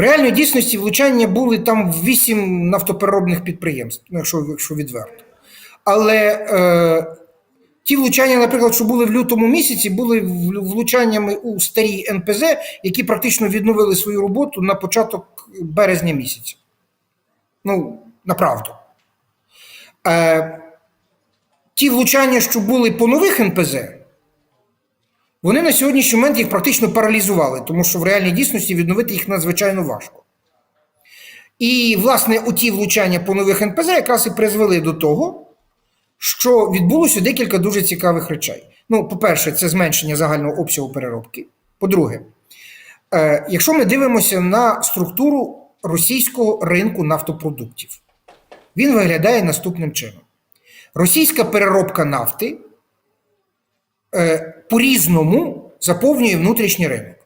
В реальній дійсності влучання були там в 8 нафтопереробних підприємств, ну, якщо, якщо відверто. Але е, ті влучання, наприклад, що були в лютому місяці, були влучаннями у старі НПЗ, які практично відновили свою роботу на початок березня місяця. Ну, направду. Е, ті влучання, що були по нових НПЗ, вони на сьогоднішній момент їх практично паралізували, тому що в реальній дійсності відновити їх надзвичайно важко. І, власне, оті влучання по нових НПЗ якраз і призвели до того, що відбулося декілька дуже цікавих речей. Ну, по-перше, це зменшення загального обсягу переробки. По-друге, е, якщо ми дивимося на структуру російського ринку нафтопродуктів, він виглядає наступним чином: російська переробка нафти по-різному заповнює внутрішній ринок.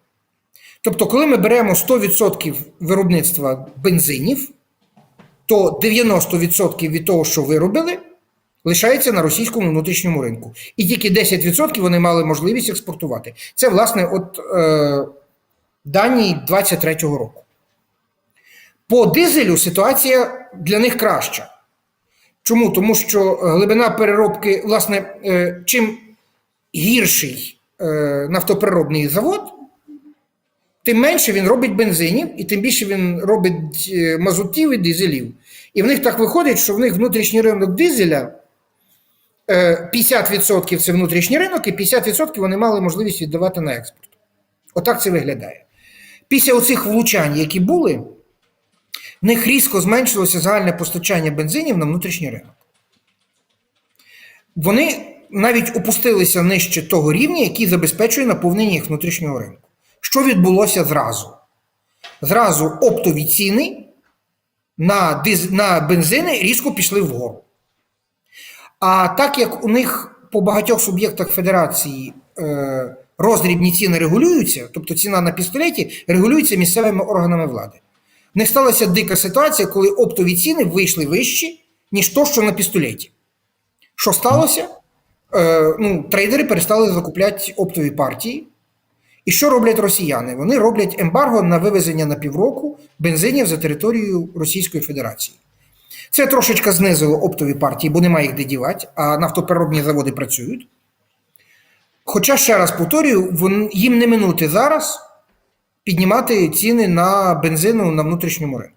Тобто, коли ми беремо 100% виробництва бензинів, то 90% від того, що виробили, лишається на російському внутрішньому ринку. І тільки 10% вони мали можливість експортувати. Це, власне, от е, дані 23-го року. По дизелю ситуація для них краща. Чому? Тому що глибина переробки, власне, е, чим гірший е, нафтопереробний завод, тим менше він робить бензинів, і тим більше він робить е, мазутів і дизелів. І в них так виходить, що в них внутрішній ринок дизеля е, 50% це внутрішній ринок, і 50% вони мали можливість віддавати на експорт. Отак це виглядає. Після оцих влучань, які були, в них різко зменшилося загальне постачання бензинів на внутрішній ринок. Вони навіть опустилися нижче того рівня, який забезпечує наповнення їх внутрішнього ринку. Що відбулося зразу? Зразу оптові ціни на, диз... на бензини різко пішли вгору. А так як у них по багатьох суб'єктах Федерації е, роздрібні ціни регулюються, тобто ціна на пістолеті регулюється місцевими органами влади. В них сталася дика ситуація, коли оптові ціни вийшли вищі, ніж то, що на пістолеті. Що сталося? Е, ну, трейдери перестали закупляти оптові партії. І що роблять росіяни? Вони роблять ембарго на вивезення на півроку бензинів за територією Російської Федерації. Це трошечки знизило оптові партії, бо немає їх де дівати, а нафтопереробні заводи працюють. Хоча, ще раз повторюю, їм не минути зараз піднімати ціни на бензину на внутрішньому ринку.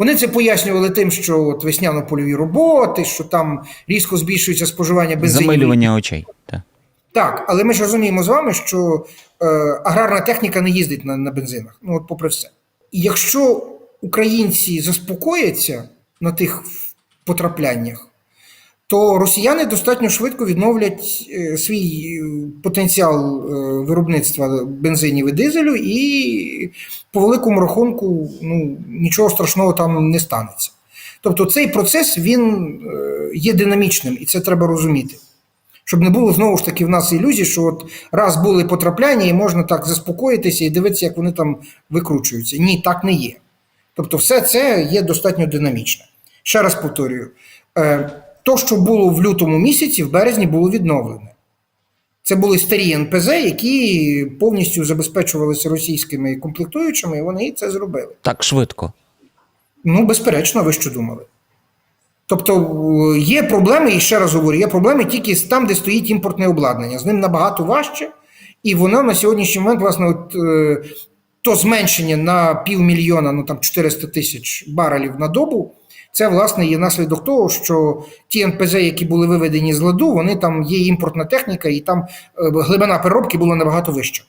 Вони це пояснювали тим, що от весняно-польові роботи, що там різко збільшується споживання бензину. Замилювання очей. Так. Так, але ми ж розуміємо з вами, що е, аграрна техніка не їздить на, на бензинах. Ну, от попри все. І якщо українці заспокояться на тих потрапляннях, то росіяни достатньо швидко відновлять е, свій е, потенціал е, виробництва бензинів і дизелю, і по великому рахунку ну, нічого страшного там не станеться. Тобто цей процес він є динамічним, і це треба розуміти. Щоб не було знову ж таки в нас ілюзій, що от раз були потрапляння, і можна так заспокоїтися і дивитися, як вони там викручуються. Ні, так не є. Тобто, все це є достатньо динамічне. Ще раз повторюю: то, що було в лютому місяці, в березні було відновлене. Це були старі НПЗ, які повністю забезпечувалися російськими комплектуючими, і вони це зробили. так швидко. Ну, безперечно, ви що думали? Тобто е, є проблеми, і ще раз говорю, є проблеми тільки там, де стоїть імпортне обладнання. З ним набагато важче, і воно на сьогоднішній момент, власне, от, е, то зменшення на півмільйона, ну там 400 тисяч барелів на добу. Це власне є наслідок того, що ті НПЗ, які були виведені з ладу, вони там є імпортна техніка, і там е, глибина переробки була набагато вища.